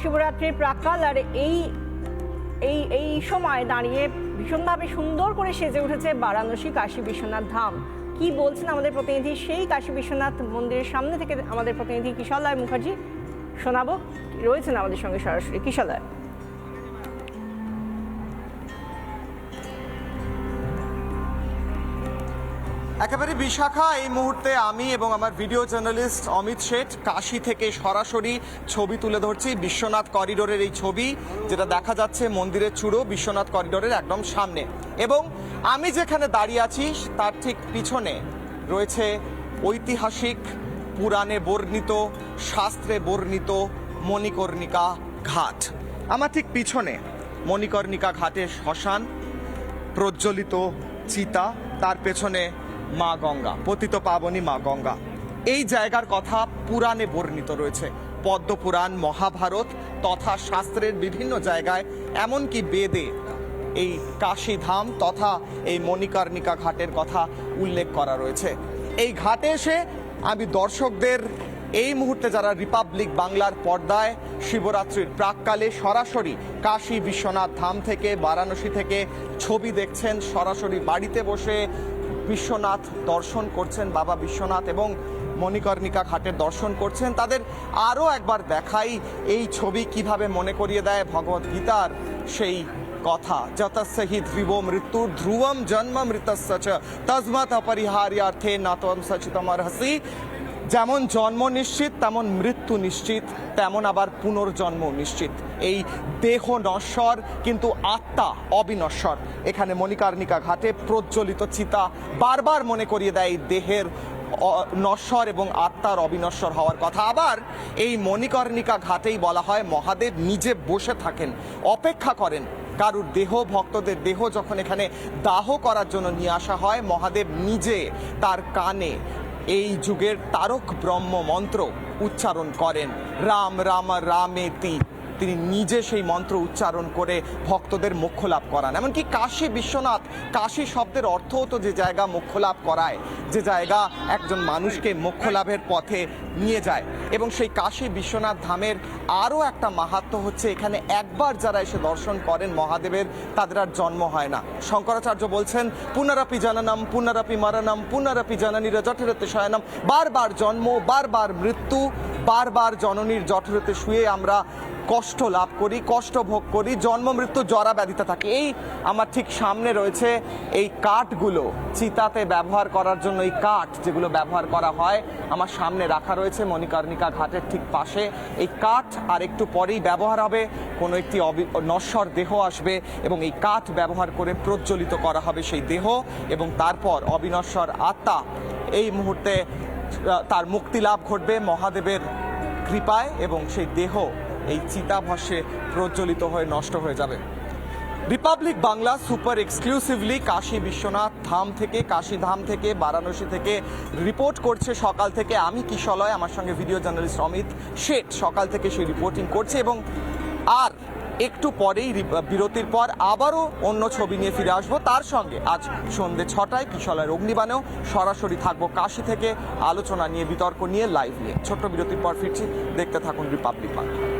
মহাশিবরাত্রির প্রাকাল আর এই এই এই সময় দাঁড়িয়ে ভীষণভাবে সুন্দর করে সেজে উঠেছে বারাণসী কাশী বিশ্বনাথ ধাম। কি বলছেন আমাদের প্রতিনিধি? সেই কাশী বিশ্বনাথ মন্দিরের সামনে থেকে আমাদের প্রতিনিধি কিশলয় মুখার্জি শোনাবো। রয়েছেন আমাদের সঙ্গে সরাসরি। কিশলয় একেবারে বিশাখা এই মুহূর্তে আমি এবং আমার ভিডিও জার্নালিস্ট অমিত শেঠ কাশি থেকে সরাসরি ছবি তুলে ধরছি বিশ্বনাথ করিডোরের এই ছবি, যেটা দেখা যাচ্ছে মন্দিরের চূড়ো বিশ্বনাথ করিডোরের একদম সামনে। এবং আমি যেখানে দাঁড়িয়ে আছি, তার ঠিক পিছনে রয়েছে ঐতিহাসিক, পুরাণে বর্ণিত, শাস্ত্রে বর্ণিত মণিকর্ণিকা ঘাট। আমার ঠিক পিছনে মণিকর্ণিকা ঘাটের শ্মশান, প্রজ্বলিত চিতা, তার পেছনে মা গঙ্গা, পতিত পাবনী মা গঙ্গা। এই জায়গার কথা পুরাণে বর্ণিত রয়েছে। পদ্মপুরাণ মহাভারত তথা শাস্ত্রের বিভিন্ন জায়গায় এমনকি বেদে এই কাশীধাম তথা এই মণিকর্ণিকা ঘাটের কথা উল্লেখ করা রয়েছে। এই ঘাটে এসে আমি দর্শকদের এই মুহূর্তে যারা রিপাবলিক বাংলার পর্দায় শিবরাত্রির প্রাককালে সরাসরি কাশী বিশ্বনাথ ধাম থেকে, বারাণসী থেকে ছবি দেখছেন, সরাসরি বাড়িতে বসে বিশ্বনাথ দর্শন করছেন বাবা বিশ্বনাথ এবং মণিকর্ণিকা ঘাটের দর্শন করছেন। তাদের আরও একবার দেখাই এই ছবি কীভাবে মনে করিয়ে দেয় ভগবত গীতার সেই কথা। যতসহি ধ্রুব মৃত্যু ধ্রুবম জন্ম মৃতস্য চ। তস্মাৎ অপরিহার্যার্থে নাতম সচিতমর্হসি যেমন জন্ম নিশ্চিত, তেমন মৃত্যু নিশ্চিত, তেমন আবার পুনর্জন্ম নিশ্চিত। এই দেহ নশ্বর কিন্তু আত্মা অবিনশ্বর। এখানে মণিকার্ণিকা ঘাটে প্রজ্বলিত চিতা বারবার মনে করিয়ে দেয় দেহের নশ্বর এবং আত্মার অবিনশ্বর হওয়ার কথা। আবার এই মণিকর্ণিকা ঘাটেই বলা হয়, মহাদেব নিজে বসে থাকেন, অপেক্ষা করেন। কারুর দেহ, ভক্তদের দেহ যখন এখানে দাহ করার জন্য নিয়ে আসা হয়, মহাদেব নিজে তার কানে এই যুগের তারক ব্রহ্ম মন্ত্র উচ্চারণ করেন। রাম রাম রামেতি। তিনি নিজে সেই মন্ত্র উচ্চারণ করে ভক্তদের মোক্ষ লাভ করান। এমনকি কাশী বিশ্বনাথ, কাশী শব্দের অর্থ হতো যে জায়গা মোক্ষ লাভ করায়, যে জায়গা একজন মানুষকে মোক্ষ লাভের পথে নিয়ে যায়। এবং সেই কাশী বিশ্বনাথ ধামের আরও একটা মাহাত্ম হচ্ছে, এখানে একবার যারা এসে দর্শন করেন মহাদেবের, তাদের আর জন্ম হয় না। শঙ্করাচার্য বলছেন, পুনরাপি জননম, পুনরাপি মরণম, পুনরাপি জননীর জঠরতে শয়নম, বারবার জন্ম, বারবার মৃত্যু বারবার জননীর জঠরতে শুয়ে আমরা কষ্ট লাভ করি, কষ্ট ভোগ করি, জন্ম, মৃত্যু, জরা ব্যাধিতে থাকে। এই আমার ঠিক সামনে রয়েছে এই কাঠগুলো। চিতাতে ব্যবহার করার জন্য এই কাঠ যেগুলো ব্যবহার করা হয়, আমার সামনে রাখা রয়েছে মণিকর্ণিকা ঘাটের ঠিক পাশে। এই কাঠ আর একটু পরেই ব্যবহার হবে, কোনো একটি নশ্বর দেহ আসবে এবং এই কাঠ ব্যবহার করে প্রজ্বলিত করা হবে সেই দেহ এবং তারপর অবিনশ্বর আত্মা এই মুহূর্তে তার মুক্তি লাভ ঘটবে মহাদেবের কৃপায় এবং সেই দেহ এই চিতাভস্যে প্রজ্বলিত হয়ে নষ্ট হয়ে যাবে। Republic Bangla super exclusively Kashi Vishwanath Dham থেকে, কাশী ধাম থেকে, বারাণসী থেকে রিপোর্ট করছে সকাল থেকে। আমি কিশলয়, আমার সঙ্গে ভিডিও জার্নালিস্ট অমিত শেঠ সকাল থেকে সেই রিপোর্টিং করছে এবং আর একটু পরেই বিরতির পর আবারও অন্য ছবি নিয়ে ফিরে আসব। তার সঙ্গে আজ সন্ধ্যে ছটায় কিশলয়ের অগ্নিবাণেও সরাসরি থাকব কাশি থেকে। আলোচনা নিয়ে, বিতর্ক নিয়ে লাইভ নিয়ে। ছোট্ট বিরতির পর ফিরছি। দেখতে থাকুন রিপাবলিক বাংলা